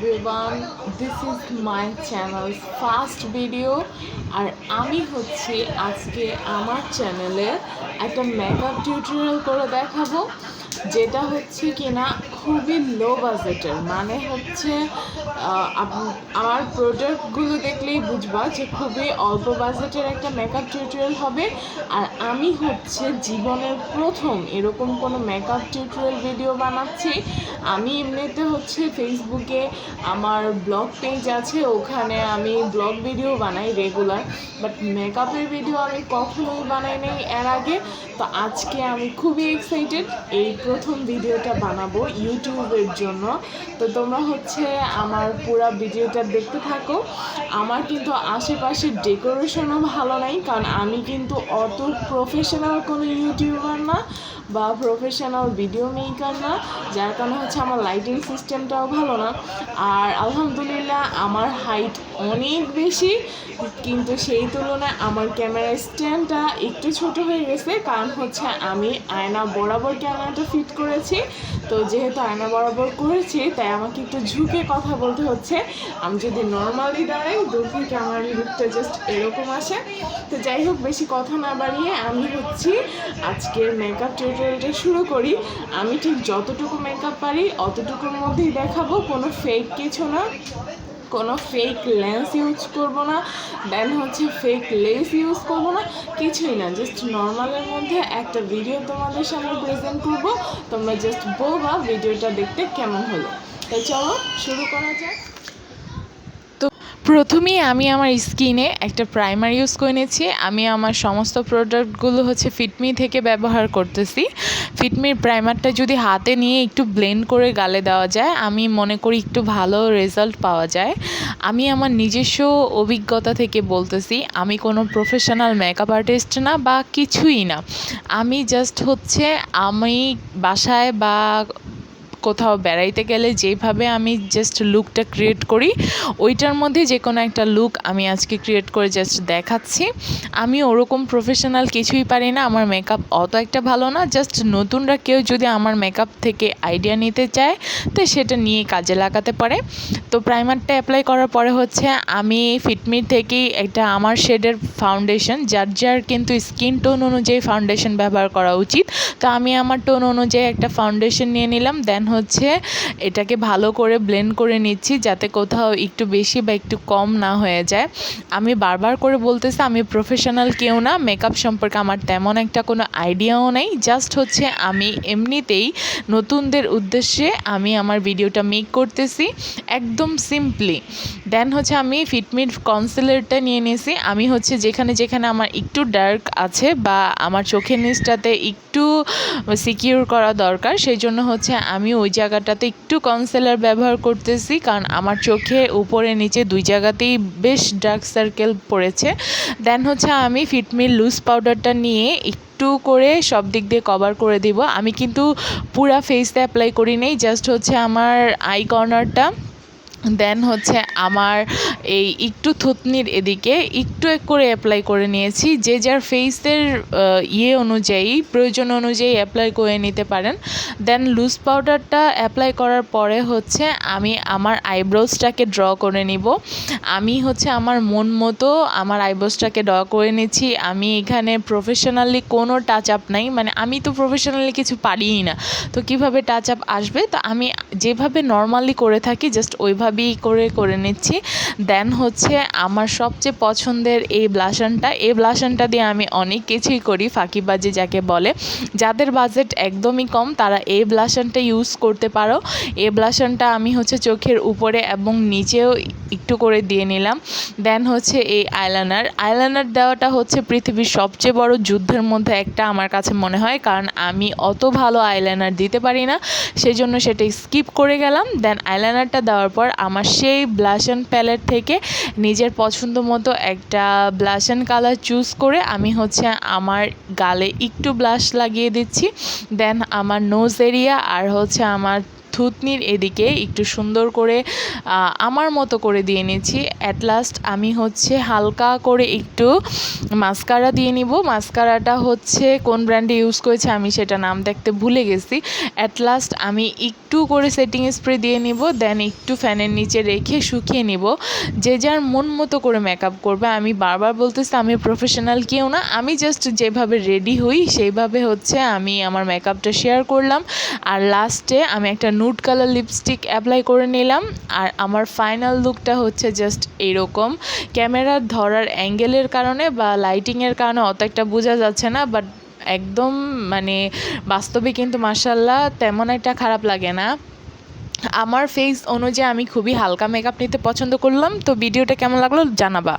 Everyone this is my channel first video আর আমি হচ্ছে আজকে আমার চ্যানেলে একটা মেকআপ টিউটোরিয়াল করে দেখাবো। যেটা হচ্ছে কিনা খুবই লো বাজেটের মানে হচ্ছে আমার প্রোডাক্টগুলো দেখলেই বুঝবা যে খুবই অল্প বাজেটের একটা মেকআপ টিউটোরিয়াল হবে। আর আমি হচ্ছে জীবনের প্রথম এরকম কোনো মেকআপ টিউটোরিয়াল ভিডিও বানাচ্ছি। আমি এমনিতে হচ্ছে ফেসবুকে আমার ব্লগ পেজ আছে, ওখানে আমি ব্লগ ভিডিও বানাই রেগুলার বাট মেকআপের ভিডিও আমি কখনোই বানাই নাই এর আগে। তো আজকে আমি খুবই এক্সাইটেড এই প্রথম ভিডিওটা বানাবো ইউটিউবের জন্য। তো তোমরা হচ্ছে আমার পুরো ভিডিওটা দেখতে থাকো। আমার কিন্তু আশেপাশে ডেকোরেশনও ভালো নাই, কারণ আমি কিন্তু অত প্রফেশনাল কোনো ইউটিউবার না বা প্রফেশনাল ভিডিও মেকার না, যার কারণে হচ্ছে আমার লাইটিং সিস্টেমটাও ভালো না। আর আলহামদুলিল্লাহ আমার হাইট অনেক বেশি, কিন্তু সেই তুলনায় আমার ক্যামেরা স্ট্যান্ডটা একটু ছোট হয়ে গেছে, কারণ হচ্ছে আমি আয়না বরাবর ক্যামেরাটা ফিট করেছি। তো যেহেতু আয়না বরাবর করেছি, তাই আমাকে একটু ঝুঁকে কথা বলতে হচ্ছে। আমি যদি নর্মালি দাঁড়াই, দূর থেকে আমার লুকটা জাস্ট এরকম আসে। তো যাই হোক, বেশি কথা না বাড়িয়ে আমি হচ্ছি আজকের মেকআপ টিউটোরিয়ালটা শুরু করি। আমি ঠিক যতটুকু মেকআপ পারি, অতটুকুর মধ্যেই দেখাবো। কোনো ফেক কিছু না। কোনো ফেক লেন্স ইউজ করব না দেন হচ্ছে ফেক লেস ইউজ করব না, কিছুই না জাস্ট নর্মালের মধ্যে একটা ভিডিও তোমাদের সামনে প্রেজেন্ট করব, তোমরা জাস্ট বলবা ভিডিওটা দেখতে কেমন হলো। তাই চলো, শুরু করা যাক। প্রথমেই আমি আমার স্কিনে একটা প্রাইমার ইউজ করে নিয়েছি আমি আমার সমস্ত প্রোডাক্টগুলো হচ্ছে ফিটমি থেকে ব্যবহার করতেছি। ফিটমির প্রাইমারটা যদি হাতে নিয়ে একটু ব্লেন্ড করে গালে দেওয়া যায়, আমি মনে করি একটু ভালো রেজাল্ট পাওয়া যায়। আমি আমার নিজস্ব অভিজ্ঞতা থেকে বলতেছি, আমি কোনো প্রফেশনাল মেকআপ আর্টিস্ট না বা কিছুই না। আমি জাস্ট হচ্ছে আমি বাসায় বা কোথাও বেড়াইতে গেলে যেভাবে আমি জাস্ট লুকটা ক্রিয়েট করি, ওইটার মধ্যে যে কোনো একটা লুক আমি আজকে ক্রিয়েট করে জাস্ট দেখাচ্ছি। আমি ওরকম প্রফেশনাল কিছুই পারি না, আমার মেকআপ অত একটা ভালো না জাস্ট নতুনরা কেউ যদি আমার মেকআপ থেকে আইডিয়া নিতে চায়, তো সেটা নিয়ে কাজে লাগাতে পারে। তো প্রাইমারটা অ্যাপ্লাই করার পরে হচ্ছে আমি ফিটমির থেকেই একটা আমার শেডের ফাউন্ডেশন যার যার কিন্তু স্কিন টোন অনুযায়ী ফাউন্ডেশন ব্যবহার করা উচিত। তো আমি আমার টোন অনুযায়ী একটা ফাউন্ডেশন নিয়ে নিলাম দেন হচ্ছে এটাকে ভালো করে ব্লেন্ড করে নিচ্ছি যাতে কোথাও একটু বেশি বা একটু কম না হয়ে যায়। আমি বারবার করে বলতেছি, আমি প্রফেশনাল কেউ না মেকআপ সম্পর্কে আমার তেমন একটা কোনো আইডিয়াও নেই। জাস্ট হচ্ছে আমি এমনিতেই নতুনদের উদ্দেশ্যে আমি আমার ভিডিওটা মেক করতেছি, একদম সিম্পলি দেন হচ্ছে আমি ফিটমিট কনসিলারটা নিয়ে নিয়েছি আমি হচ্ছে যেখানে যেখানে আমার একটু ডার্ক আছে বা আমার চোখের নিচটাতে একটু সিকিউর করা দরকার, সেই জন্য হচ্ছে আমি ওই জায়গাটাতে একটু কনসিলার ব্যবহার করতেছি, কারণ আমার চোখে উপরে নিচে দুই জায়গাতেই বেশ ডার্ক সার্কেল পড়েছে। দেন হচ্ছে আমি ফিটমিল লুজ পাউডারটা নিয়ে একটু করে সব দিক দিয়ে কভার করে দিব। আমি কিন্তু পুরা ফেসে অ্যাপ্লাই করি নেই জাস্ট হচ্ছে আমার আই কর্নারটা দেন হচ্ছে আমার এই একটু থুতনির এদিকে একটু এক করে অ্যাপ্লাই করে নিয়েছি। যে যার ফেসের ইয়ে অনুযায়ী, প্রয়োজন অনুযায়ী অ্যাপ্লাই করে নিতে পারেন। দেন লুজ পাউডারটা অ্যাপ্লাই করার পরে হচ্ছে আমি আমার আইব্রোজটাকে ড্র করে নিব। আমি হচ্ছে আমার মন মতো আমার আইব্রোজটাকে ড্র করে নিচ্ছি। আমি এখানে প্রফেশনালি কোনো টাচ আপ নাই। মানে আমি তো প্রফেশনালি কিছু পারিই না। তো কীভাবে টাচ আপ আসবে? তো আমি যেভাবে নর্মালি করে থাকি জাস্ট ওইভাবেই করে করে নিচ্ছি। দেন হচ্ছে আমার সবচেয়ে পছন্দের এই ব্লাশনটা এই ব্লাশনটা দিয়ে আমি অনেক কিছুই করি, ফাঁকিবাজি যাকে বলে। যাদের বাজেট একদমই কম, তারা এই ব্লাশনটা ইউজ করতে পারো। এই ব্লাশনটা আমি হচ্ছে চোখের উপরে এবং নিচেও একটু করে দিয়ে নিলাম। দেন হচ্ছে এই আইলাইনার আইলাইনার দেওয়াটা হচ্ছে পৃথিবীর সবচেয়ে বড় যুদ্ধের মধ্যে একটা আমার কাছে মনে হয়। কারণ আমি অত ভালো আইলাইনার দিতে পারি না। সেই জন্য সেটা স্কিপ করে গেলাম। দেন আইলাইনারটা দেওয়ার পর আমার সেই ব্লাশন প্যালেট থেকে নিজের পছন্দ মতো একটা ব্লাশন কালার চুজ করে আমি হচ্ছে আমার গালে একটু ব্লাশ লাগিয়ে দিচ্ছি। দেন আমার নোজ এরিয়া আর হচ্ছে আমার থুতনির এদিকে একটু সুন্দর করে আমার মতো করে দিয়ে নিয়েছি অ্যাট লাস্ট আমি হচ্ছে হালকা করে একটু মাস্কারা দিয়ে নিব। মাস্কারাটা হচ্ছে কোন ব্র্যান্ডে ইউজ করেছে আমি সেটা নাম দেখতে ভুলে গেছি। অ্যাট লাস্ট আমি একটু করে সেটিং স্প্রে দিয়ে নিব দেন একটু ফ্যানের নিচে রেখে শুকিয়ে নিব। যে যার মন মতো করে মেকআপ করবে। আমি বারবার বলতেছি, আমি প্রফেশনাল কেউ না। আমি জাস্ট যেভাবে রেডি হই, সেইভাবে হচ্ছে আমি আমার মেকআপটা শেয়ার করলাম। আর লাস্টে আমি একটা নুড কালার লিপস্টিক অ্যাপ্লাই করে নিলাম। আর আমার ফাইনাল লুকটা হচ্ছে জাস্ট এরকম। ক্যামেরার ধরার অ্যাঙ্গেলের কারণে বা লাইটিংয়ের কারণে অত একটা বোঝা যাচ্ছে না বাট একদম মানে বাস্তবে কিন্তু মার্শাল্লাহ তেমন একটা খারাপ লাগে না। আমার ফেস অনুযায়ী আমি খুবই হালকা মেকআপ নিতে পছন্দ করলাম। তো ভিডিওটা কেমন লাগল জানাবা।